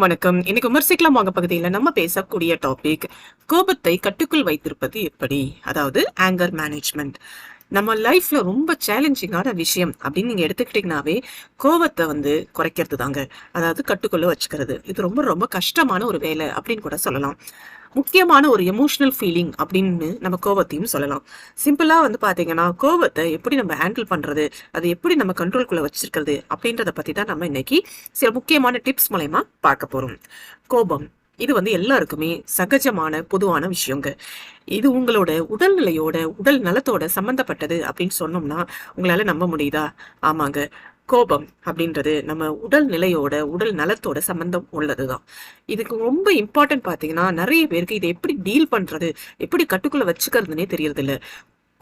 எல்லோருக்கும் வணக்கம். இன்னைக்கு விமர்சிக்கலாம் வாங்க பகுதியில் நம்ம பேசக்கூடிய டாபிக் கோபத்தை கட்டுக்குள் வைத்திருப்பது எப்படி? அதாவது ஆங்கர் மேனேஜ்மெண்ட் நம்ம லைஃப்ல ரொம்ப சேலஞ்சிங்கான விஷயம் அப்படின்னு நீங்க எடுத்துக்கிட்டீங்கன்னாவே கோவத்தை வந்து குறைக்கிறது தாங்க அதாவது கட்டுக்குள்ள வச்சுக்கிறது. இது ரொம்ப ரொம்ப கஷ்டமான ஒரு வேலை அப்படின்னு கூட சொல்லலாம். முக்கியமான ஒரு எமோஷனல் ஃபீலிங் அப்படின்னு நம்ம கோவத்தையும் சொல்லலாம். சிம்பிளா வந்து பாத்தீங்கன்னா கோவத்தை எப்படி நம்ம ஹேண்டில் பண்றது அது எப்படி நம்ம கண்ட்ரோல்குள்ள வச்சிருக்கிறது அப்படின்றத பத்தி தான் நம்ம இன்னைக்கு சில முக்கியமான டிப்ஸ் மூலயமா பார்க்க போறோம். கோபம் இது வந்து எல்லாருக்குமே சகஜமான பொதுவான விஷயங்க. இது உங்களோட உடல்நிலையோட உடல் நலத்தோட சம்மந்தப்பட்டது அப்படின்னு சொன்னோம்னா உங்களால நம்ப முடியுதா? ஆமாங்க. கோபம் அப்படின்றது நம்ம உடல் நிலையோட உடல் நலத்தோட சம்பந்தம் உள்ளதுதான். இதுக்கு ரொம்ப இம்பார்ட்டன்ட் பாத்தீங்கன்னா நிறைய பேருக்கு இதை எப்படி டீல் பண்றது எப்படி கட்டுக்குள்ள வச்சுக்கிறதுனே தெரியறதில்ல.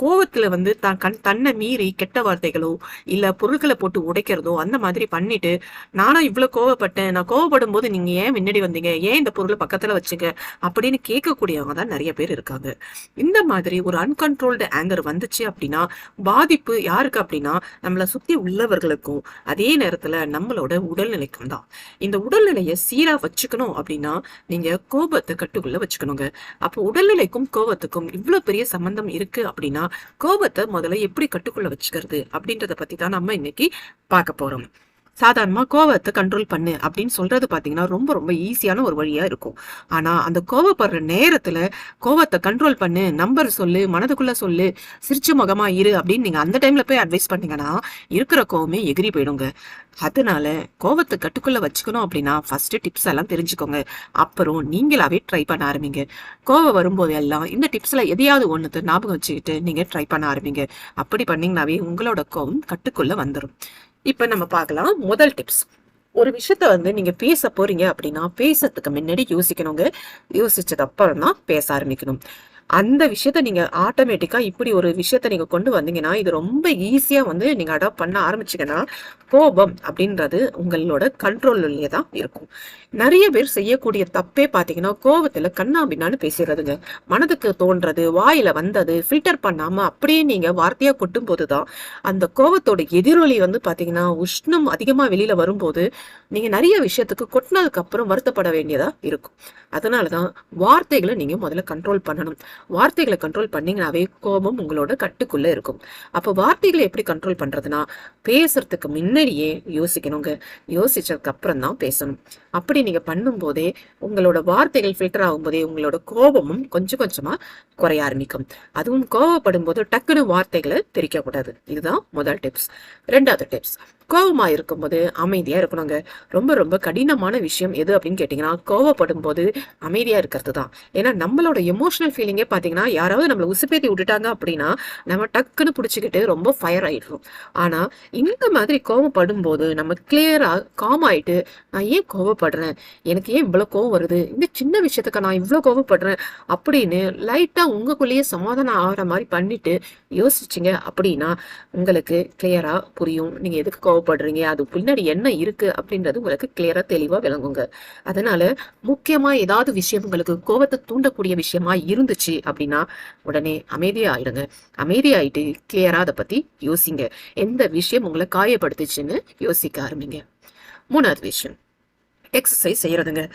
கோவத்துல வந்து தான் கண் தன்னை மீறி கெட்ட வார்த்தைகளோ இல்ல பொருட்களை போட்டு உடைக்கிறதோ அந்த மாதிரி பண்ணிட்டு நானும் இவ்வளவு கோவப்பட்டேன். நான் கோவப்படும் போது நீங்க ஏன் முன்னாடி வந்தீங்க? ஏன் இந்த பொருளை பக்கத்துல வச்சுங்க? அப்படின்னு கேட்கக்கூடியவங்க தான் நிறைய பேர் இருக்காங்க. இந்த மாதிரி ஒரு அன்கன்ட்ரோல்டு ஆங்கர் வந்துச்சு அப்படின்னா பாதிப்பு யாருக்கு அப்படின்னா நம்மளை சுத்தி உள்ளவர்களுக்கும் அதே நேரத்துல நம்மளோட உடல்நிலைக்கும் தான். இந்த உடல்நிலையை சீரா வச்சுக்கணும் அப்படின்னா நீங்க கோபத்தை கட்டுக்குள்ள வச்சுக்கணுங்க. அப்போ உடல்நிலைக்கும் கோபத்துக்கும் இவ்வளவு பெரிய சம்பந்தம் இருக்கு அப்படின்னா கோபத்தை முதல்ல எப்படி கட்டுக்குள்ள வச்சுக்கிறது அப்படின்றத பத்தி தான் நம்ம இன்னைக்கு பார்க்க போறோம். சாதாரணமா கோவத்தை கண்ட்ரோல் பண்ணு அப்படின்னு சொல்றது பாத்தீங்கன்னா ரொம்ப ரொம்ப ஈஸியான ஒரு வழியா இருக்கும். ஆனா அந்த கோவப்படுற நேரத்துல கோவத்தை கண்ட்ரோல் பண்ணு நம்பர் சொல்லு மனதுக்குள்ள சொல்லு சிரிச்ச முகமா இரு அப்படின்னு நீங்க அந்த டைம்ல போய் அட்வைஸ் பண்ணீங்கன்னா இருக்கிற கோவமே எகிரி போயிடுங்க. அதனால கோவத்தை கட்டுக்குள்ள வச்சுக்கணும் அப்படின்னா ஃபர்ஸ்ட் டிப்ஸ் எல்லாம் தெரிஞ்சுக்கோங்க. அப்புறம் நீங்களாவே ட்ரை பண்ண ஆரம்பிங்க. கோவம் வரும்போது எல்லாம் இந்த டிப்ஸ்ல எதையாவது ஒண்ணுத்து ஞாபகம் வச்சுக்கிட்டு நீங்க ட்ரை பண்ண ஆரம்பிங்க. அப்படி பண்ணீங்கன்னாவே உங்களோட கோவம் கட்டுக்குள்ள வந்துடும் இப்ப நம்ம பார்க்கலாம் முதல் டிப்ஸ் ஒரு விஷயத்த வந்து நீங்க பேச போறீங்க அப்படின்னா பேசுறதுக்கு முன்னாடி யோசிக்கணுங்க. யோசிச்சது அப்புறம் தான் பேச ஆரம்பிக்கணும். அந்த விஷயத்த நீங்க ஆட்டோமேட்டிக்கா இப்படி ஒரு விஷயத்த நீங்க கொண்டு வந்தீங்கன்னா இது ரொம்ப ஈஸியா வந்து நீங்க அடாப்ட் பண்ண ஆரம்பிச்சீங்கன்னா கோபம் அப்படின்றது உங்களோட கண்ட்ரோல்லே தான் இருக்கும். நிறைய பேர் செய்யக்கூடிய தப்பே பாத்தீங்கன்னா கோபத்துல கண்ணா பின்னான்னு பேசிடுறதுங்க. மனதுக்கு தோன்றது வாயில வந்தது ஃபில்டர் பண்ணாம அப்படியே நீங்க வார்த்தையா கொட்டும் போதுதான் அந்த கோபத்தோட எதிரொலி வந்து பாத்தீங்கன்னா உஷ்ணம் அதிகமா வெளியில வரும்போது நீங்க நிறைய விஷயத்துக்கு கொட்டினதுக்கு அப்புறம் வருத்தப்பட வேண்டியதா இருக்கும். அதனாலதான் வார்த்தைகளை நீங்க முதல்ல கண்ட்ரோல் பண்ணணும். வார்த்தைகளை கண்ட்ரோல் பண்ணீங்கன்னாவே கோபம் உங்களோட கட்டுக்குள்ள இருக்கும். அப்ப வார்த்தைகளை எப்படி கண்ட்ரோல் பண்றதுன்னா பேசுறதுக்கு முன்னாடியே யோசிக்கணுங்க. யோசிச்சதுக்கு அப்புறம் தான் பேசணும். அப்படி நீங்க பண்ணும்போதே உங்களோட வார்த்தைகள் ஃபில்டர் ஆகும்போதே உங்களோட கோபமும் கொஞ்சம் கொஞ்சமா குறைய ஆரம்பிக்கும். அதுவும் கோவப்படும் போது டக்குன்னு வார்த்தைகளை தெரிக்க கூடாது இதுதான் முதல் டிப்ஸ் ரெண்டாவது டிப்ஸ் கோபமாக இருக்கும்போது அமைதியாக இருக்கணுங்க. ரொம்ப ரொம்ப கடினமான விஷயம் எது அப்படின்னு கேட்டிங்கன்னா கோவப்படும் போது அமைதியாக இருக்கிறது தான். ஏன்னா நம்மளோட எமோஷனல் ஃபீலிங்கே பார்த்தீங்கன்னா யாராவது நம்மளை உசுப்பேத்தி விட்டுட்டாங்க அப்படின்னா நம்ம டக்குன்னு பிடிச்சிக்கிட்டு ரொம்ப ஃபயர் ஆகிடுறோம் ஆனால் இந்த மாதிரி கோவப்படும் போது நம்ம கிளியராக காம் ஆகிட்டு நான் ஏன் கோவப்படுறேன்? எனக்கு ஏன் இவ்வளோ கோவம் வருது? இந்த சின்ன விஷயத்துக்கு நான் இவ்வளோ கோவப்படுறேன்? அப்படின்னு லைட்டாக உங்களுக்குள்ளேயே சமாதானம் ஆகிற மாதிரி பண்ணிட்டு யோசிச்சிங்க அப்படின்னா உங்களுக்கு கிளியராக புரியும். நீங்கள் எதுக்கு கோவம் கோவப்படுறீங்க அது பின்னாடி என்ன இருக்கு அப்படின்றது உங்களுக்கு கிளியரா தெளிவா விளங்குங்க. அதனால முக்கியமா ஏதாவது விஷயம் உங்களுக்கு கோவத்தை தூண்டக்கூடிய விஷயமா இருந்துச்சு அப்படின்னா உடனே அமைதியா ஆயிடுங்க. அமைதியாயிட்டு கிளியரா அதை பத்தி யோசிங்க. எந்த விஷயம் உங்களை காயப்படுத்துச்சுன்னு யோசிக்க ஆரம்பிங்க. மூணாவது விஷயம் எக்ஸசைஸ் செய்யறதுங்க.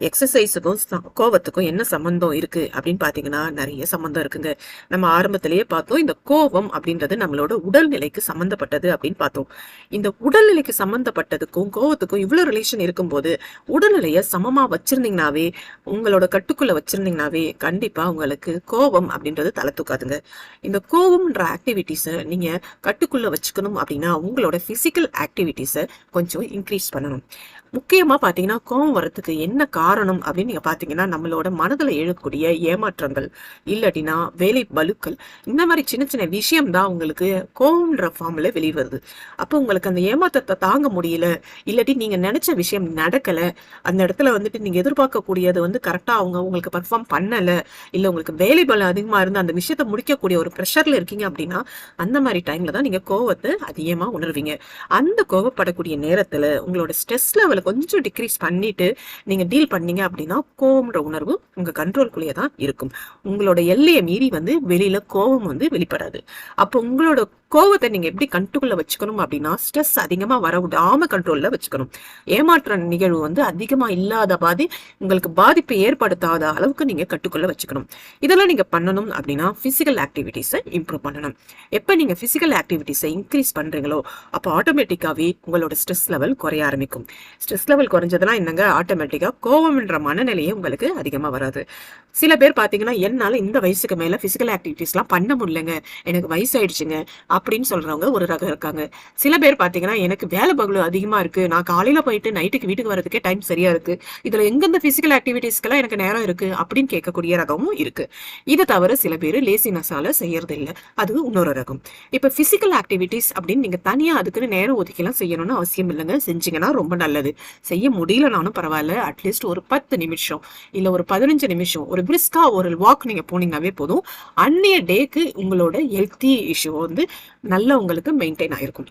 எக்ஸசைஸுக்கும் கோவத்துக்கும் என்ன சம்பந்தம் இருக்கு? அப்படின்னு பாத்தீங்கன்னா நிறைய சம்மந்தம் இருக்குங்க. நம்ம ஆரம்பத்திலேயே பார்த்தோம் இந்த கோவம் அப்படின்றது நம்மளோட உடல்நிலைக்கு சம்மந்தப்பட்டது அப்படின்னு பார்த்தோம். இந்த உடல்நிலைக்கு சம்மந்தப்பட்டதுக்கும் கோவத்துக்கும் இவ்வளவு ரிலேஷன் இருக்கும்போது உடல்நிலையை சமமா வச்சிருந்தீங்கனாவே உங்களோட கட்டுக்குள்ள வச்சிருந்தீங்கனாவே கண்டிப்பா உங்களுக்கு கோவம் அப்படின்றது தலை தூக்காதுங்க. இந்த கோவம்ன்ற ஆக்டிவிட்டிஸை நீங்க கட்டுக்குள்ள வச்சுக்கணும் அப்படின்னா உங்களோட பிசிக்கல் ஆக்டிவிட்டிஸை கொஞ்சம் இன்க்ரீஸ் பண்ணணும். முக்கியமா பாத்தீங்கன்னா கோவம் வரத்துக்கு என்ன காரணம் அப்படின்னு நீங்க பாத்தீங்கன்னா நம்மளோட மனதுல எழக்கூடிய ஏமாற்றங்கள் இல்லாட்டினா வேலை பலுக்கள் இந்த மாதிரி சின்ன சின்ன விஷயம் தான் உங்களுக்கு கோவம்ன்ற ஃபார்ம்ல வெளிவருது அப்போ உங்களுக்கு அந்த ஏமாற்றத்தை தாங்க முடியல இல்லாட்டி நீங்க நினைச்ச விஷயம் நடக்கல அந்த இடத்துல வந்துட்டு நீங்க எதிர்பார்க்கக்கூடியது வந்து கரெக்டா அவங்க உங்களுக்கு பர்ஃபார்ம் பண்ணல இல்ல உங்களுக்கு வேலை பலம் அதிகமா இருந்து அந்த விஷயத்த முடிக்கக்கூடிய ஒரு ப்ரெஷர்ல இருக்கீங்க அப்படின்னா அந்த மாதிரி டைம்ல தான் நீங்க கோவத்தை அதிகமா உணர்வீங்க. அந்த கோவப்படக்கூடிய நேரத்துல உங்களோட ஸ்ட்ரெஸ் லெவல் கொஞ்சம் டிக்ரீஸ் பண்ணிட்டு நீங்க டீல் பண்ணீங்க அப்படின்னா கோவம்ன்ற உணர்வு உங்க கண்ட்ரோல்குள்ளேயே தான் இருக்கும். உங்களோட எல்லையை மீறி வந்து வெளியில கோவம் வந்து வெளிப்படாது. அப்போ உங்களோட கோவத்தை நீங்க எப்படி கண்ட்ரோல்ல வச்சுக்கணும் அப்படின்னா ஸ்ட்ரெஸ் அதிகமா வர விடாம கண்ட்ரோல்ல வச்சுக்கணும். ஏமாற்ற நிகழ்வு வந்து அதிகமா இல்லாத பாதி உங்களுக்கு பாதிப்பை ஏற்படுத்தாத அளவுக்கு நீங்க கட்டுக்குள்ள வச்சுக்கணும். இதெல்லாம் நீங்க பண்ணணும் அப்படின்னா பிசிக்கல் ஆக்டிவிட்டிஸை இம்ப்ரூவ் பண்ணணும். எப்ப நீங்க பிசிக்கல் ஆக்டிவிட்டிஸை இன்க்ரீஸ் பண்றீங்களோ அப்போ ஆட்டோமேட்டிக்காவே உங்களோட ஸ்ட்ரெஸ் லெவல் குறைய ஆரம்பிக்கும். ஸ்ட்ரெஸ் லெவல் குறைஞ்சதுன்னா என்னங்க? ஆட்டோமேட்டிக்கா கோவம்ன்ற மனநிலையே உங்களுக்கு அதிகமா வராது. சில பேர் பாத்தீங்கன்னா என்னால இந்த வயசுக்கு மேல பிசிக்கல் ஆக்டிவிட்டிஸ்லாம் பண்ண முடியலங்க. எனக்கு வயசாயிடுச்சுங்க. அப்படின்னு சொல்றவங்க ஒரு ரகம் இருக்காங்க. சில பேர் பாத்தீங்கன்னா எனக்கு வேலை பகுலு அதிகமா இருக்கு. நான் காலையில போயிட்டு நைட்டுக்கு வீட்டுக்கு வரதுக்கே டைம் சரியா இருக்கு. இதுல எங்கெந்த பிசிக்கல் ஆக்டிவிட்டிஸ்க்கெல்லாம் எனக்கு நேரம் இருக்கு அப்படின்னு கேட்கக்கூடிய ரகமும் இருக்கு. இதை தவிர சில பேர் லேசினஸால செய்யறது இல்லை அது இன்னொரு ரகம். இப்ப பிசிக்கல் ஆக்டிவிட்டிஸ் அப்படின்னு நீங்க தனியா அதுக்குன்னு நேரம் ஒதுக்கிலாம் செய்யணும்னு அவசியம் இல்லைங்க. செஞ்சீங்கன்னா ரொம்ப நல்லது. செய்ய முடியலனாலும் பரவாயில்ல. அட்லீஸ்ட் ஒரு பத்து நிமிஷம் இல்ல ஒரு பதினஞ்சு நிமிஷம் ஒரு பிரிஸ்கா ஒரு வாக் நீங்க போனீங்கன்னாவே போதும். அன்னைய டேக்கு உங்களோட ஹெல்த்தி இஷ்யூ வந்து நல்ல உங்களுக்கு மெயின்டைன் ஆயிருக்கும்.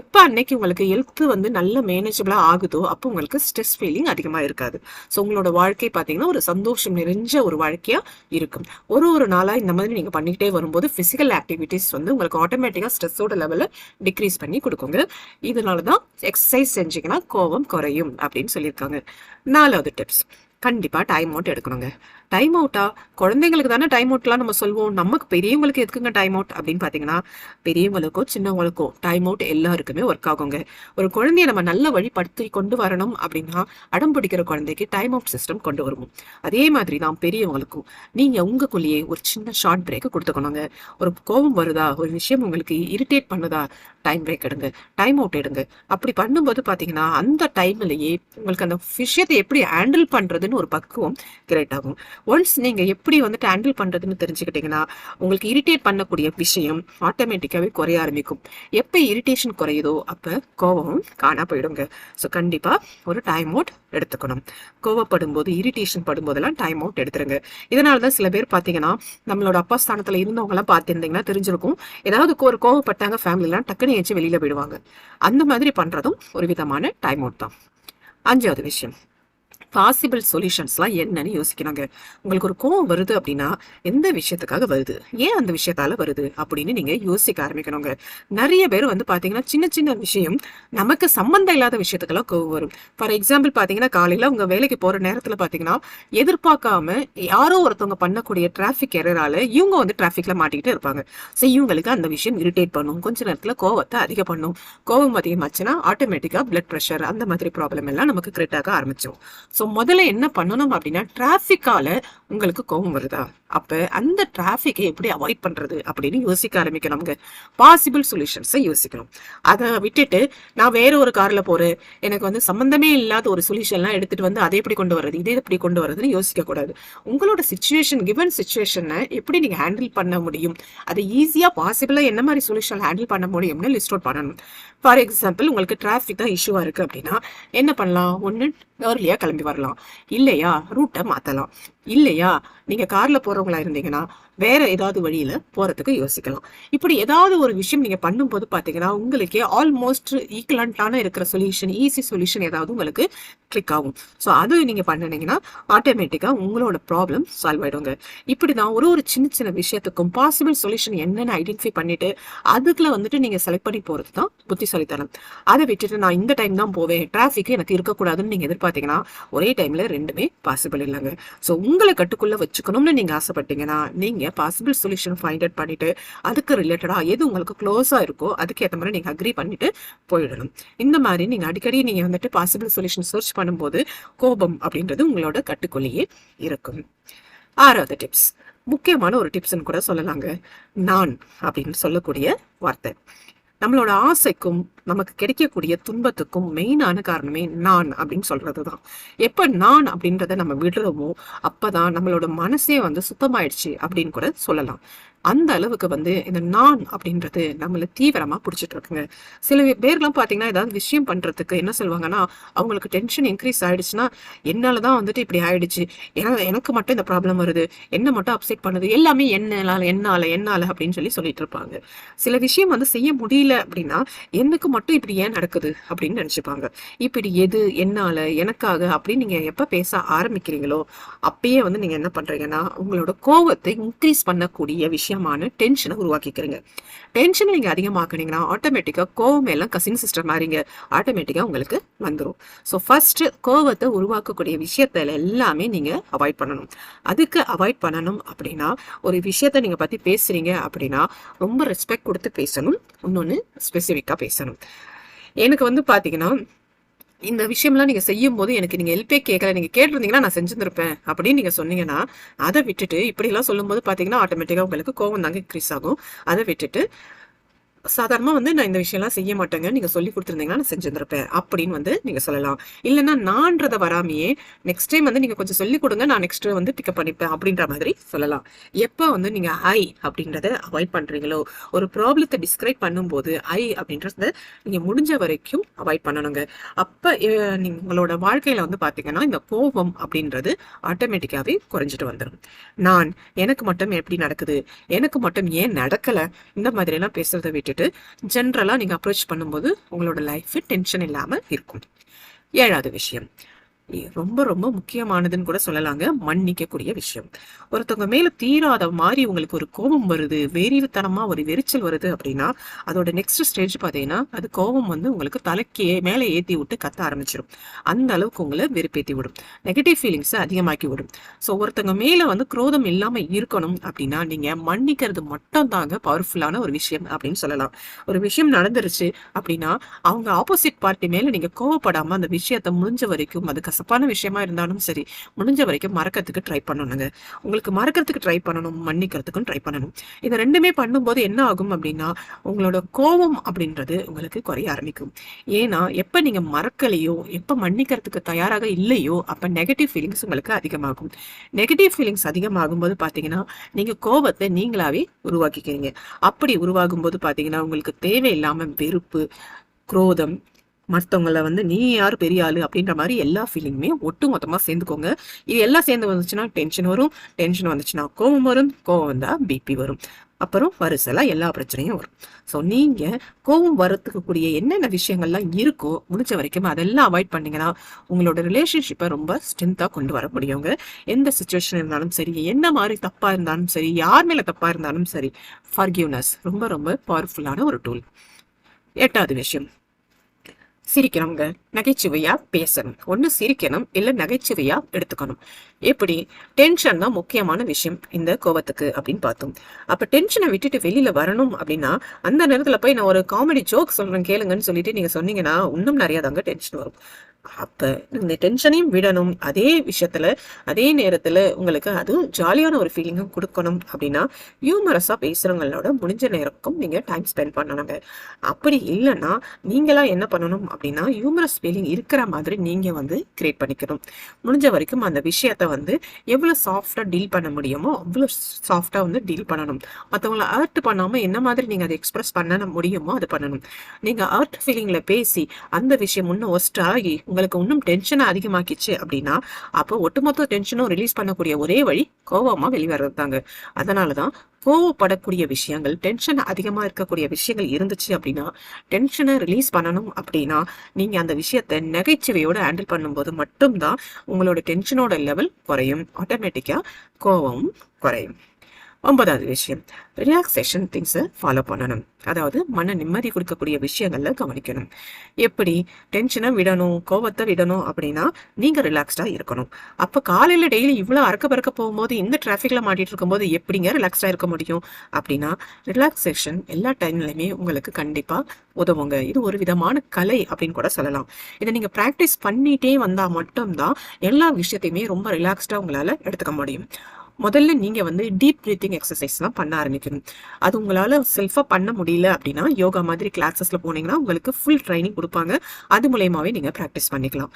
எப்போ அன்னைக்கு உங்களுக்கு ஹெல்த் வந்து நல்ல மேனேஜபிளாக ஆகுதோ அப்போ உங்களுக்கு ஸ்ட்ரெஸ் ஃபீலிங் அதிகமாக இருக்காது. ஸோ உங்களோட வாழ்க்கை பார்த்தீங்கன்னா ஒரு சந்தோஷம் நிறைஞ்ச ஒரு வாழ்க்கையாக இருக்கும். ஒரு ஒரு நாளாக இந்த மாதிரி நீங்கள் பண்ணிக்கிட்டே வரும்போது ஃபிசிக்கல் ஆக்டிவிட்டீஸ் வந்து உங்களுக்கு ஆட்டோமேட்டிக்காக ஸ்ட்ரெஸ்ஸோட லெவலில் டிக்ரீஸ் பண்ணி கொடுக்குங்க. இதனால தான் எக்ஸசைஸ் செஞ்சீங்கன்னா கோபம் குறையும் அப்படின்னு சொல்லியிருக்காங்க. நாலாவது டிப்ஸ் கண்டிப்பாக டைம் அவுட் எடுக்கணுங்க. டைம் அவுட்டா குழந்தைங்களுக்கு தானே டைம் அவுட்லாம் நம்ம சொல்வோம். நமக்கு பெரியவங்களுக்கு எதுக்குங்க டைம் அவுட் அப்படின்னு பார்த்தீங்கன்னா பெரியவங்களுக்கோ சின்னவங்களுக்கோ டைம் அவுட் எல்லாருக்குமே ஒர்க் ஆகுங்க. ஒரு குழந்தைய நம்ம நல்ல வழிப்படுத்தி கொண்டு வரணும் அப்படின்னா அடம் பிடிக்கிற குழந்தைக்கு டைம் அவுட் சிஸ்டம் கொண்டு வருவோம். அதே மாதிரி தான் பெரியவங்களுக்கும். நீங்க உங்களுக்குள்ளேயே ஒரு சின்ன ஷார்ட் பிரேக் கொடுத்துக்கணுங்க. ஒரு கோபம் வருதா? ஒரு விஷயம் உங்களுக்கு இரிட்டேட் பண்ணுதா? டைம் பிரேக் எடுங்க. டைம் அவுட் எடுங்க. அப்படி பண்ணும்போது பார்த்தீங்கன்னா அந்த டைம்லயே உங்களுக்கு அந்த விஷயத்தை எப்படி ஹேண்டில் பண்றதுன்னு ஒரு பக்குவம் கிரியேட் ஆகும். ஒன்ஸ் நீங்கள் எப்படி வந்துட்டு ஹேண்டில் பண்ணுறதுன்னு தெரிஞ்சுக்கிட்டிங்கன்னா உங்களுக்கு இரிட்டேட் பண்ணக்கூடிய விஷயம் ஆட்டோமேட்டிக்காகவே குறைய ஆரம்பிக்கும். எப்போ இரிட்டேஷன் குறையுதோ அப்போ கோபமும் காணா போயிடுங்க. ஸோ கண்டிப்பாக ஒரு டைம் அவுட் எடுத்துக்கணும். கோவப்படும் போது இரிட்டேஷன் படும்போதெல்லாம் டைம் அவுட் எடுத்துருங்க. இதனால தான் சில பேர் பார்த்தீங்கன்னா நம்மளோட அப்பா ஸ்தானத்தில் இருந்தவங்கலாம் பார்த்துருந்தீங்கன்னா தெரிஞ்சிருக்கும். ஏதாவது ஒரு கோவப்பட்டாங்க ஃபேமிலிலாம் டக்குன்னு ஏச்சு வெளியில் போயிடுவாங்க. அந்த மாதிரி பண்ணுறதும் ஒரு விதமான டைம் அவுட் தான். அஞ்சாவது விஷயம். பாசிபிள் சொல்யூஷன்ஸ்லாம் என்னன்னு யோசிக்கணுங்க உங்களுக்கு ஒரு கோவம் வருது அப்படின்னா எந்த விஷயத்துக்காக வருது? ஏன் அந்த விஷயத்தால வருது அப்படின்னு நீங்க யோசிக்க ஆரம்பிக்கணுங்க. நிறைய பேர் வந்து பாத்தீங்கன்னா சின்ன சின்ன விஷயம் நமக்கு சம்பந்தம் இல்லாத விஷயத்துக்கெல்லாம் கோவம் வரும். ஃபார் எக்ஸாம்பிள் பாத்தீங்கன்னா காலையில உங்க வேலைக்கு போற நேரத்துல பாத்தீங்கன்னா எதிர்பார்க்காம யாரோ ஒருத்தவங்க பண்ணக்கூடிய டிராஃபிக் எரரால இவங்க வந்து டிராஃபிக்ல மாட்டிக்கிட்டு இருப்பாங்க. ஸோ இவங்களுக்கு அந்த விஷயம் இரிட்டேட் பண்ணும். கொஞ்ச நேரத்துல கோவத்தை அதிகம் பண்ணும். கோவம் அதிகமாச்சுன்னா ஆட்டோமேட்டிக்கா பிளட் ப்ரெஷர் அந்த மாதிரி ப்ராப்ளம் எல்லாம் நமக்கு கிரியேட் ஆக ஸோ ஸோ முதல்ல என்ன பண்ணணும் அப்படின்னா டிராஃபிக்கால உங்களுக்கு கோபம் வருதா? அப்ப அந்த டிராஃபிக்கை எப்படி அவாய்ட் பண்றது அப்படின்னு யோசிக்க ஆரம்பிக்கணுங்க பாசிபிள் சொல்யூஷன்ஸை யோசிக்கணும். அதை விட்டுட்டு நான் வேற ஒரு கார்ல போறேன். எனக்கு வந்து சம்பந்தமே இல்லாத ஒரு சொல்யூஷன்லாம் எடுத்துட்டு வந்து அதை எப்படி கொண்டு வர்றது இதே எப்படி கொண்டு வர்றதுன்னு யோசிக்க கூடாது. உங்களோட சுச்சுவேஷன் கிவன் சுச்சுவேஷனை எப்படி நீங்க ஹேண்டில் பண்ண முடியும்? அதை ஈஸியா பாசிபிளா என்ன மாதிரி சொல்யூஷன் ஹேண்டில் பண்ண முடியும்னு லிஸ்ட் அவுட் பண்ணணும். ஃபார் எக்ஸாம்பிள் உங்களுக்கு டிராஃபிக் தான் இஷ்யூவாக இருக்கு அப்படின்னா என்ன பண்ணலாம்? ஒன்று ஏர்லியாக கிளம்பி வரலாம். இல்லையா? ரூட்டை மாத்தலாம். இல்லையா? நீங்க கார்ல போறவங்களா இருந்தீங்கன்னா வேற ஏதாவது வழியில போறதுக்கு யோசிக்கலாம். இப்படி ஏதாவது ஒரு விஷயம் நீங்க பண்ணும்போது பாத்தீங்கன்னா உங்களுக்கே ஆல்மோஸ்ட் ஈக்குவலண்டான இருக்கிற சொல்யூஷன் ஈஸி சொல்யூஷன் ஏதாவது உங்களுக்கு கிளிக் ஆகும். ஸோ அது நீங்க பண்ணினீங்கன்னா ஆட்டோமேட்டிக்கா உங்களோட ப்ராப்ளம் சால்வ் ஆயிடுங்க. இப்படிதான் ஒரு ஒரு சின்ன சின்ன விஷயத்துக்கும் பாசிபிள் சொல்யூஷன் என்னன்னு ஐடென்டிஃபை பண்ணிட்டு அதுக்குள்ள வந்துட்டு நீங்க செலக்ட் பண்ணி போறது தான் புத்திசாலித்தனம். அதை விட்டுட்டு நான் இந்த டைம் தான் போவேன். டிராஃபிக் எனக்கு இருக்கக்கூடாதுன்னு நீங்க எதிர்பார்த்தீங்கன்னா ஒரே டைம்ல ரெண்டுமே பாசிபிள் இல்லைங்க. ஸோ உங்களை கட்டுக்குள்ள வச்சுக்கணும்னு நீங்க ஆசைப்பட்டீங்கன்னா நீங்க பாசிபிள் சொல்யூஷன் ஃபைண்ட் அவுட் பண்ணிட்டு அதுக்கு ரிலேட்டடாக எது உங்களுக்கு க்ளோஸாக இருக்கோ அதுக்கு ஏற்ற மாதிரி நீங்கள் அக்ரி பண்ணிட்டு போயிடணும். இந்த மாதிரி நீங்கள் அடிக்கடி நீங்கள் வந்துட்டு பாசிபிள் சொல்யூஷன் சர்ச் பண்ணும்போது கோபம் அப்படின்றது உங்களோட கட்டுக்குள்ளேயே இருக்கும். ஆறாவது டிப்ஸ் முக்கியமான ஒரு டிப்ஸ்னு கூட சொல்லலாங்க. நான் அப்படின்னு சொல்லக்கூடிய வார்த்தை. நம்மளோட ஆசைக்கும் நமக்கு கிடைக்கக்கூடிய துன்பத்துக்கும் மெயினான காரணமே நான் அப்படின்னு சொல்றது தான் எப்ப நான் அப்படின்றத நம்ம விடுறோமோ அப்பதான் நம்மளோட மனசே வந்து சுத்தமாயிடுச்சு அப்படின்னு கூட சொல்லலாம். அந்த அளவுக்கு வந்து இந்த நான் அப்படின்றது நம்மள தீவிரமா பிடிச்சிட்டு இருக்குங்க. சில பேர்லாம் பாத்தீங்கன்னா ஏதாவது விஷயம் பண்றதுக்கு என்ன சொல்லுவாங்கன்னா அவங்களுக்கு டென்ஷன் இன்க்ரீஸ் ஆயிடுச்சுன்னா என்னாலதான் வந்துட்டு இப்படி ஆயிடுச்சு. ஏன்னா எனக்கு மட்டும் இந்த ப்ராப்ளம் வருது. என்ன மட்டும் அப்செட் பண்ணுது? எல்லாமே என்னால என்னால என்னால அப்படின்னு சொல்லி சொல்லிட்டு இருப்பாங்க. சில விஷயம் வந்து செய்ய முடியல அப்படின்னா எனக்கு மட்டும் இப்படி ஏன் நடக்குது அப்படின்னு நினச்சிப்பாங்க. இப்படி எது என்னால எனக்காக அப்படின்னு நீங்க எப்ப பேச ஆரம்பிக்கிறீங்களோ அப்பயே வந்து நீங்க என்ன பண்றீங்கன்னா உங்களோட கோவத்தை இன்க்ரீஸ் பண்ணக்கூடிய விஷயமான டென்ஷனை உருவாக்கிக்கிறீங்க. டென்ஷனை நீங்கள் அதிகமாக்குனீங்கன்னா ஆட்டோமேட்டிக்காக கோவம் எல்லாம் கசின் சிஸ்டர் மாதிரிங்க ஆட்டோமேட்டிக்காக உங்களுக்கு வந்துடும் ஸோ ஃபஸ்ட்டு கோவத்தை உருவாக்கக்கூடிய விஷயத்தில் எல்லாமே நீங்கள் அவாய்ட் பண்ணணும். அதுக்கு அவாய்ட் பண்ணணும் அப்படின்னா ஒரு விஷயத்த நீங்கள் பற்றி பேசுகிறீங்க அப்படின்னா ரொம்ப ரெஸ்பெக்ட் கொடுத்து பேசணும். இன்னொன்று ஸ்பெசிஃபிக்காக பேசணும். எனக்கு வந்து பார்த்தீங்கன்னா இந்த விஷயம்லாம் நீங்க செய்யும் போது எனக்கு நீங்க ஹெல்ப்பே கேட்கல நீங்க கேட்டிருந்தீங்கன்னா நான் செஞ்சிருந்திருப்பேன் அப்படின்னு நீங்க சொன்னீங்கன்னா அதை விட்டுட்டு இப்படி எல்லாம் சொல்லும்போது பாத்தீங்கன்னா ஆட்டோமேட்டிக்கா உங்களுக்கு கோவம் தாங்க இன்க்ரீஸ் ஆகும். அதை விட்டுட்டு சாதாரணமாக வந்து நான் இந்த விஷயம்லாம் செய்ய மாட்டேங்க. நீங்கள் சொல்லி கொடுத்துருந்தீங்கன்னா நான் செஞ்சுருந்துருப்பேன் அப்படின்னு வந்து நீங்கள் சொல்லலாம். இல்லைன்னா நான்றதை வராமையே நெக்ஸ்ட் டைம் வந்து நீங்கள் கொஞ்சம் சொல்லி கொடுங்க நான் நெக்ஸ்ட் வந்து பிக்கப் பண்ணிப்பேன் அப்படின்ற மாதிரி சொல்லலாம். எப்போ வந்து நீங்கள் ஐ அப்படின்றத அவாய்ட் பண்ணுறீங்களோ ஒரு ப்ராப்ளத்தை டிஸ்கிரைப் பண்ணும்போது ஐ அப்படின்றத நீங்கள் முடிஞ்ச வரைக்கும் அவாய்ட் பண்ணணுங்க. அப்போ உங்களோட வாழ்க்கையில் வந்து பார்த்தீங்கன்னா இந்த கோபம் அப்படின்றது ஆட்டோமேட்டிக்காகவே குறைஞ்சிட்டு வந்துடும் நான் எனக்கு மட்டும் எப்படி நடக்குது? எனக்கு மட்டும் ஏன் நடக்கலை? இந்த மாதிரியெல்லாம் பேசுறதை விட்டுட்டு ஜென்ரலாக நீங்கள் அப்ரோச் பண்ணும்போது உங்களோட லைஃப் டென்ஷன் இல்லாமல் இருக்கும். ஏழாவது விஷயம். ரொம்ப ரொம்ப முக்கியமானதுன்னு கூட சொல்லலாங்க. மன்னிக்கக்கூடிய விஷயம். ஒருத்தவங்க மேல தீராத மாதிரி உங்களுக்கு ஒரு கோபம் வருது வெறிவுத்தனமா ஒரு வெறிச்சல் வருது அப்படின்னா அதோட நெக்ஸ்ட் ஸ்டேஜ் பார்த்தீங்கன்னா அது கோபம் வந்து உங்களுக்கு தலைக்கு மேலே ஏத்தி விட்டு கத்த ஆரம்பிச்சிடும் அந்த அளவுக்கு உங்களை வெறுப்பேற்றி விடும். நெகட்டிவ் ஃபீலிங்ஸை அதிகமாக்கி விடும். ஸோ ஒருத்தவங்க மேல வந்து குரோதம் இல்லாம இருக்கணும் அப்படின்னா நீங்க மன்னிக்கிறது மட்டும் தாங்க பவர்ஃபுல்லான ஒரு விஷயம் அப்படின்னு சொல்லலாம். ஒரு விஷயம் நடந்துருச்சு அப்படின்னா அவங்க ஆப்போசிட் பார்ட்டி மேல நீங்க கோவப்படாம அந்த விஷயத்த முடிஞ்ச வரைக்கும் அதுக்கு கசப்பான விஷயமா இருந்தாலும் சரி முடிஞ்ச வரைக்கும் மறக்கிறதுக்கு ட்ரை பண்ணணுங்க. உங்களுக்கு மறக்கிறதுக்கு ட்ரை பண்ணணும் மன்னிக்கிறதுக்கும் ட்ரை பண்ணணும். இது ரெண்டுமே பண்ணும்போது என்ன ஆகும் அப்படின்னா உங்களோட கோபம் அப்படின்றது உங்களுக்கு குறைய ஆரம்பிக்கும். ஏன்னா எப்போ நீங்கள் மறக்கலையோ எப்போ மன்னிக்கிறதுக்கு தயாராக இல்லையோ அப்போ நெகட்டிவ் ஃபீலிங்ஸ் உங்களுக்கு அதிகமாகும். நெகட்டிவ் ஃபீலிங்ஸ் அதிகமாகும் போது பார்த்தீங்கன்னா நீங்கள் கோபத்தை நீங்களாவே உருவாக்கிக்கிறீங்க. அப்படி உருவாகும் போது பார்த்தீங்கன்னா உங்களுக்கு தேவையில்லாமல் வெறுப்பு குரோதம் மற்றவங்கள வந்து நீ யார் பெரிய ஆளு? அப்படின்ற மாதிரி எல்லா ஃபீலிங்குமே ஒட்டு மொத்தமாக சேர்ந்துக்கோங்க. இது எல்லாம் சேர்ந்து வந்துச்சுன்னா டென்ஷன் வரும். டென்ஷன் வந்துச்சுன்னா கோவம் வரும். கோவம் வந்தால் பிபி வரும். அப்புறம் வரிசலா எல்லா பிரச்சனையும் வரும். ஸோ நீங்கள் கோவம் வரத்துக்கு கூடிய என்னென்ன விஷயங்கள்லாம் இருக்கோ முடிச்ச வரைக்கும் அதெல்லாம் அவாய்ட் பண்ணீங்கன்னா உங்களோட ரிலேஷன்ஷிப்பை ரொம்ப ஸ்ட்ரென்த்தாக கொண்டு வர முடியுங்க. எந்த சுச்சுவேஷன் இருந்தாலும் சரி என்ன மாதிரி தப்பாக இருந்தாலும் சரி யார் மேலே தப்பாக இருந்தாலும் சரி ஃபர்கியூனஸ் ரொம்ப ரொம்ப பவர்ஃபுல்லான ஒரு டூல் எட்டாவது விஷயம். சிரிக்கணுங்க நகைச்சுவையா பேசணும். ஒண்ணு சிரிக்கணும் இல்ல நகைச்சுவையா எடுத்துக்கணும். எப்படி? டென்ஷன் தான் முக்கியமான விஷயம் இந்த கோவத்துக்கு அப்படின்னு பார்த்தோம். அப்ப டென்ஷனை விட்டுட்டு வெளியில வரணும் அப்படின்னா அந்த நேரத்துல போய் நான் ஒரு காமெடி ஜோக் சொல்றேன் கேளுங்கன்னு சொல்லிட்டு நீங்க சொன்னீங்கன்னா இன்னும் நிறைய தாங்க டென்ஷன் வரும். அப்ப இந்த டென்ஷனையும் விடணும். அதே விஷயத்துல அதே நேரத்துல உங்களுக்கு அதுவும் ஜாலியான ஒரு ஃபீலிங்கும் கொடுக்கணும் அப்படின்னா ஹியூமரஸா பேசுறவங்களோட முடிஞ்ச நேரக்கும் நீங்க டைம் ஸ்பெண்ட் பண்ணணுங்க. அப்படி இல்லைன்னா நீங்களா என்ன பண்ணணும் அப்படின்னா ஹியூமரஸ் ஃபீலிங் இருக்கிற மாதிரி நீங்க வந்து கிரியேட் பண்ணிக்கணும். முடிஞ்ச வரைக்கும் அந்த விஷயத்தை வந்து எவ்வளவு சாஃப்டாக டீல் பண்ண முடியுமோ அவ்வளவு சாஃப்டாக வந்து டீல் பண்ணணும். மற்றவங்கள அர்ட் பண்ணாம என்ன மாதிரி நீங்க அதை எக்ஸ்பிரஸ் பண்ண முடியுமோ அது பண்ணணும். நீங்க அர்ட் ஃபீலிங்ல பேசி அந்த விஷயம் இன்னும் ஒஸ்ட் ஆகி உங்களுக்கு இன்னும் டென்ஷனை அதிகமாக்கிச்சு அப்படின்னா அப்போ ஒட்டுமொத்த டென்ஷனும் ரிலீஸ் பண்ணக்கூடிய ஒரே வழி கோபமா வெளிவரது தாங்க அதனாலதான் கோவப்படக்கூடிய விஷயங்கள் டென்ஷன் அதிகமாக இருக்கக்கூடிய விஷயங்கள் இருந்துச்சு அப்படின்னா டென்ஷனை ரிலீஸ் பண்ணணும் அப்படின்னா நீங்கள் அந்த விஷயத்தை நகைச்சுவையோடு ஹேண்டில் பண்ணும்போது மட்டும்தான் உங்களோட டென்ஷனோட லெவல் குறையும். ஆட்டோமேட்டிக்காக கோவமும் குறையும். ஒன்பதாவது விஷயம். ரிலாக்ஸேஷன் திங்ஸை ஃபாலோ பண்ணணும். அதாவது மன நிம்மதி கொடுக்கக்கூடிய விஷயங்கள்ல கவனிக்கணும். எப்படி? டென்ஷனை விடணும் கோவத்தை விடணும் அப்படின்னா நீங்க ரிலாக்ஸ்டா இருக்கணும். அப்ப காலையில டெய்லி இவ்வளவு அறக்க பறக்க போகும்போது இந்த டிராஃபிக்ல மாட்டிட்டு இருக்கும்போது எப்படிங்க ரிலாக்ஸ்டா இருக்க முடியும்? அப்படின்னா ரிலாக்ஸேஷன் எல்லா டைம்லயுமே உங்களுக்கு கண்டிப்பா உதவுங்க. இது ஒரு விதமான கலை அப்படின்னு கூட சொல்லலாம். இதை நீங்க பிராக்டிஸ் பண்ணிட்டே வந்தா மட்டும்தான் எல்லா விஷயத்தையுமே ரொம்ப ரிலாக்ஸ்டா உங்களால எடுத்துக்க முடியும். முதல்ல நீங்க வந்து டீப் ப்ரீத்திங் எக்ஸசைஸ்லாம் பண்ண ஆரம்பிக்கணும். அது உங்களால செல்ஃபா பண்ண முடியல அப்படின்னா யோகா மாதிரி கிளாஸஸ்ல போனீங்கன்னா உங்களுக்கு ஃபுல் ட்ரைனிங் கொடுப்பாங்க. அது மூலயமாவே நீங்க ப்ராக்டிஸ் பண்ணிக்கலாம்.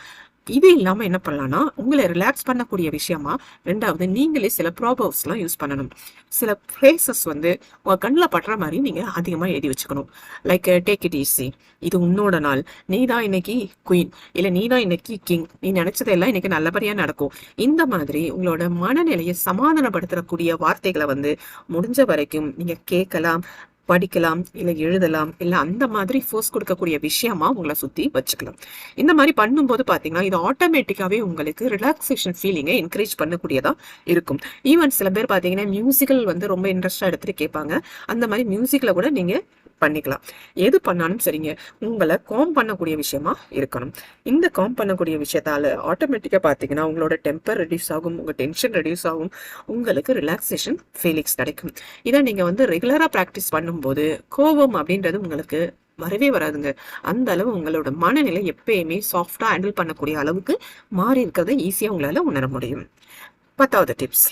இது இல்லாமல் என்ன பண்ணலாம்னா உங்களை ரிலாக்ஸ் பண்ணக்கூடிய விஷயமா ரெண்டாவது நீங்களே சில ப்ராபர்ஸ்லாம் யூஸ் பண்ணணும். சில ஃப்ரேசஸ் வந்து உங்கள் கண்ணில் படுற மாதிரி நீங்கள் அதிகமாக எழுதி வச்சுக்கணும். லைக் டேக் இட் ஈஸி இது உன்னோட நாள். நீ தான் இன்னைக்கு குயின் இல்லை நீ தான் இன்னைக்கு கிங் நீ நினச்சதெல்லாம் இன்னைக்கு நல்லபடியாக நடக்கும். இந்த மாதிரி உங்களோட மனநிலையை சமாதானப்படுத்தக்கூடிய வார்த்தைகளை வந்து முடிஞ்ச வரைக்கும் நீங்கள் கேட்கலாம். படிக்கலாம் இல்லை எழுதலாம் இல்லை அந்த மாதிரி ஃபோர்ஸ் கொடுக்கக்கூடிய விஷயமா உங்களை சுற்றி வச்சுக்கலாம் இந்த மாதிரி பண்ணும்போது பார்த்தீங்கன்னா இது ஆட்டோமேட்டிக்காவே உங்களுக்கு ரிலாக்ஸேஷன் ஃபீலிங்கை என்கரேஜ் பண்ணக்கூடியதா இருக்கும். ஈவன் சில பேர் பார்த்தீங்கன்னா மியூசிக்கல் வந்து ரொம்ப இன்ட்ரெஸ்டாக எடுத்துட்டு கேட்பாங்க. அந்த மாதிரி மியூசிக்கில் கூட நீங்க பண்ணிக்கலாம். எது பண்ணாலும் சரிங்க. உங்களை காம் பண்ணக்கூடிய விஷயமா இருக்கணும். இந்த காம் பண்ணக்கூடிய விஷயத்தால ஆட்டோமேட்டிக்காக பார்த்தீங்கன்னா உங்களோட டெம்பர் ரெடியூஸ் ஆகும் உங்கள் டென்ஷன் ரெடியூஸ் ஆகும் உங்களுக்கு ரிலாக்ஸேஷன் ஃபீலிங்ஸ் கிடைக்கும். இதை நீங்கள் வந்து ரெகுலராக ப்ராக்டிஸ் பண்ணும்போது கோபம் அப்படின்றது உங்களுக்கு வரவே வராதுங்க. அந்த அளவு உங்களோட மனநிலை எப்பயுமே சாஃப்டாக ஹேண்டில் பண்ணக்கூடிய அளவுக்கு மாறி இருக்கிறத ஈஸியாக உங்களால் உணர முடியும். பத்தாவது டிப்ஸ்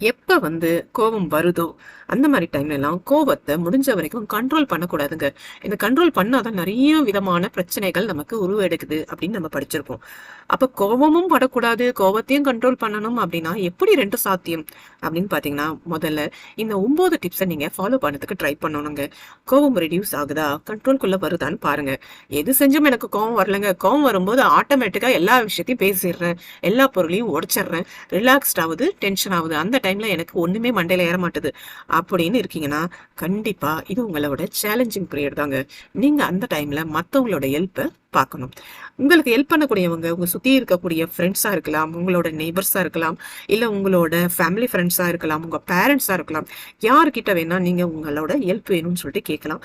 எப்ப வந்து கோபம் வருதோ அந்த மாதிரி டைம்ல எல்லாம் கோவத்தை முடிஞ்ச வரைக்கும் கண்ட்ரோல் பண்ணக்கூடாதுங்க. இந்த கண்ட்ரோல் பண்ணாதான் நிறைய விதமான பிரச்சனைகள் நமக்கு உருவெடுக்குது அப்படின்னு நம்ம படிச்சிருப்போம். அப்ப கோபமும் படக்கூடாது கோபத்தையும் கண்ட்ரோல் பண்ணணும் அப்படின்னா எப்படி ரெண்டு சாத்தியம்? அப்படின்னு பாத்தீங்கன்னா முதல்ல இந்த ஒன்பது டிப்ஸை நீங்க ஃபாலோ பண்ணதுக்கு ட்ரை பண்ணணுங்க. கோபம் ரெடியூஸ் ஆகுதா? கண்ட்ரோல்குள்ள வருதான்னு பாருங்க. எது செஞ்சும் எனக்கு கோவம் வரலங்க. கோவம் வரும்போது ஆட்டோமேட்டிக்கா எல்லா விஷயத்தையும் பேசிடுறேன். எல்லா பொருளையும் உடச்சிடுறேன். ரிலாக்ஸ்ட் ஆகுது டென்ஷன் ஆகுது அந்த டைம்ல எனக்கு ஒண்ணுமே மண்டையில ஏற மாட்டுது. அப்படின்னு இருக்கீங்கன்னா கண்டிப்பா இது உங்களோட சேலஞ்சிங் பீரியட் தாங்க. நீங்க அந்த டைம்ல மத்தவங்களோட ஹெல்ப்பை பார்க்கணும். உங்களுக்கு ஹெல்ப் பண்ணக்கூடியவங்க உங்கள் சுற்றி இருக்கக்கூடிய ஃப்ரெண்ட்ஸாக இருக்கலாம் உங்களோட நெய்பர்ஸாக இருக்கலாம் இல்லை உங்களோட ஃபேமிலி ஃப்ரெண்ட்ஸாக இருக்கலாம் உங்கள் பேரண்ட்ஸாக இருக்கலாம் யார்கிட்ட வேணால் நீங்கள் உங்களோட ஹெல்ப் வேணும்னு சொல்லிட்டு கேட்கலாம்.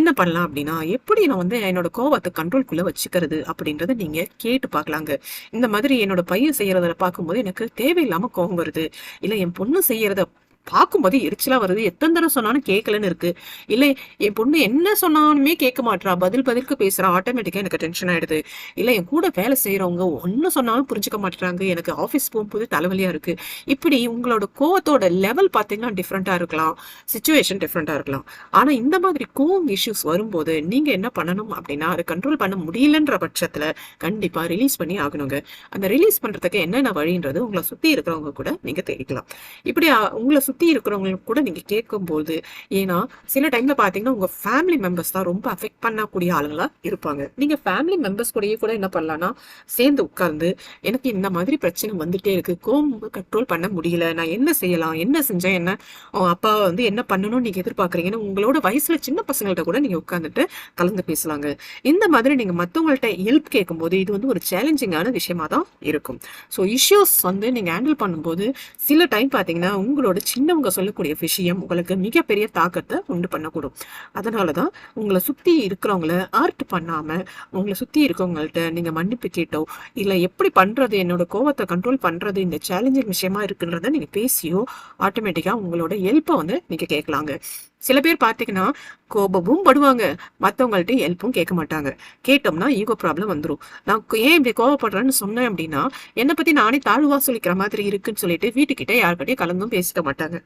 என்ன பண்ணலாம் அப்படின்னா எப்படி நான் வந்து என்னோட கோவத்தை கண்ட்ரோல்குள்ளே வச்சுக்கிறது அப்படின்றத நீங்கள் கேட்டு பார்க்கலாங்க. இந்த மாதிரி என்னோட பையன் செய்கிறத பார்க்கும்போது எனக்கு தேவையில்லாமல் கோவம் வருது. இல்லை என் பொண்ணு செய்கிறத பார்க்கும்போது எரிச்சலா வருது. எத்தனை தடவை சொன்னாலும் கேட்கலன்னு இருக்கு. இல்லை என் பொண்ணு என்ன சொன்னாலுமே கேட்க மாட்றா. பதில் பதிலுக்கு பேசுறா. ஆட்டோமேட்டிக்கா எனக்கு டென்ஷன் ஆயிடுது. இல்லை என் கூட வேலை செய்யறவங்க ஒன்னு சொன்னாலும் புரிஞ்சுக்க மாட்டேறாங்க எனக்கு ஆஃபீஸ் போகும்போது தலைவலியா இருக்கு. இப்படி உங்களோட கோவத்தோட லெவல் பார்த்தீங்கன்னா டிஃப்ரெண்டா இருக்கலாம். சுச்சுவேஷன் டிஃப்ரெண்டா இருக்கலாம். ஆனா இந்த மாதிரி கோவம் இஷ்யூஸ் வரும்போது நீங்க என்ன பண்ணணும் அப்படின்னா அதை கண்ட்ரோல் பண்ண முடியலன்ற பட்சத்துல கண்டிப்பா ரிலீஸ் பண்ணி ஆகணுங்க. அந்த ரிலீஸ் பண்றதுக்கு என்னென்ன வழின்றது உங்களை சுத்தி இருக்கிறவங்க கூட நீங்க தெரிவிக்கலாம் இப்படி உங்களை சுத்தி சுற்றி இருக்கிறவங்களுக்கு கூட நீங்கள் கேட்கும்போது ஏன்னா சில டைமில் பார்த்தீங்கன்னா உங்கள் ஃபேமிலி மெம்பர்ஸ் தான் ரொம்ப அஃபெக்ட் பண்ணக்கூடிய ஆளுங்களாக இருப்பாங்க. நீங்க ஃபேமிலி மெம்பர்ஸ் கூடயே கூட என்ன பண்ணலாம்னா சேர்ந்து உட்கார்ந்து எனக்கு இந்த மாதிரி பிரச்சனை வந்துட்டே இருக்கு. கோம் கண்ட்ரோல் பண்ண முடியல. நான் என்ன செய்யலாம்? என்ன செஞ்சேன் என்ன? உன் அப்பா வந்து என்ன பண்ணணும்னு நீங்கள் எதிர்பார்க்குறீங்கன்னு உங்களோட வயசுல சின்ன பசங்கள்கிட்ட கூட நீங்கள் உட்காந்துட்டு கலந்து பேசலாங்க. இந்த மாதிரி நீங்கள் மற்றவங்கள்ட்ட ஹெல்ப் கேட்கும்போது இது வந்து ஒரு சேலஞ்சிங்கான விஷயமா தான் இருக்கும். ஸோ இஷ்யூஸ் வந்து நீங்கள் ஹேண்டில் பண்ணும்போது சில டைம் பார்த்தீங்கன்னா உங்களோட சின்ன இன்னவங்க சொல்லக்கூடிய விஷயம் உங்களுக்கு மிகப்பெரிய தாக்கத்தை உண்டு பண்ணக்கூடும். அதனால தான் உங்களை சுற்றி இருக்கிறவங்கள ஆர்ட் பண்ணாமல் உங்களை சுற்றி இருக்கவங்கள்ட்ட நீங்கள் மன்னிப்பு கேட்டோ இல்லை எப்படி பண்ணுறது என்னோட கோவத்தை கண்ட்ரோல் பண்ணுறது இந்த சேலஞ்சிங் விஷயமா இருக்குன்றத நீங்கள் பேசியோ ஆட்டோமேட்டிக்காக உங்களோட ஹெல்ப்பை வந்து நீங்கள் கேட்கலாங்க. சில பேர் பார்த்தீங்கன்னா கோபமும் படுவாங்க. மற்றவங்கள்ட்ட ஹெல்ப்பும் கேட்க மாட்டாங்க. கேட்டோம்னா ஈகோ ப்ராப்ளம் வந்துடும் நான் ஏன் இப்படி கோவப்படுறேன்னு சொன்னேன் அப்படின்னா என்னை பத்தி நானே தாழ்வா சொல்லிக்கிற மாதிரி இருக்குன்னு சொல்லிட்டு வீட்டுக்கிட்ட யார்கிட்டயும் கலந்தும் பேசிக்க மாட்டாங்க.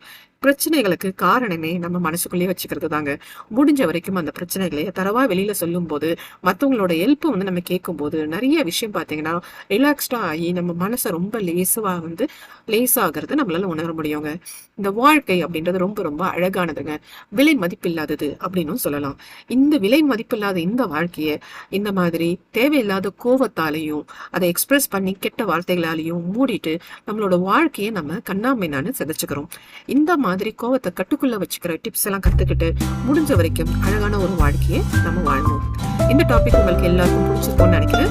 பிரச்சனைகளுக்கு காரணமே நம்ம மனசுக்குள்ளேயே வச்சுக்கிறது தாங்க. முடிஞ்ச வரைக்கும் அந்த பிரச்சனைகளை தரவா வெளியில சொல்லும்போது மற்றவங்களோட ஹெல்ப் வந்து நம்ம கேட்கும்போது நிறைய விஷயம் பார்த்தீங்கன்னா ரிலாக்ஸ்டா ஆகி நம்ம மனசை ரொம்ப லேசுவா வந்து லேசாகிறது நம்மளால உணர முடியுங்க. இந்த வாழ்க்கை அப்படின்றது ரொம்ப ரொம்ப அழகானதுங்க. விலை மதிப்பில்லாதது அப்படின்னும் சொல்லலாம். இந்த விலை மதிப்பில்லாத இந்த வாழ்க்கையை இந்த மாதிரி தேவையில்லாத கோவத்தாலையும் அதை எக்ஸ்பிரஸ் பண்ணி கெட்ட வார்த்தைகளாலையும் மூடிட்டு நம்மளோட வாழ்க்கையை நம்ம கண்ணாமைனான்னு சிதைச்சுக்கிறோம். இந்த மாதிரி கோவத்தை கட்டுக்குள்ள வச்சுக்கிற டிப்ஸ் எல்லாம் கத்துக்கிட்டு முடிஞ்ச வரைக்கும் அழகான ஒரு வாழ்க்கையை நம்ம வாழணும் இந்த டாபிக் உங்களுக்கு எல்லாருக்கும் பிடிச்சிருக்கும்னு நினைக்கிறேன்.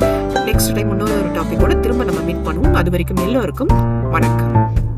நெக்ஸ்ட் டைம் இன்னொரு டாபிக்கோட திரும்ப நம்ம மீட் பண்ணுவோம். அது வரைக்கும் எல்லோருக்கும் வணக்கம்.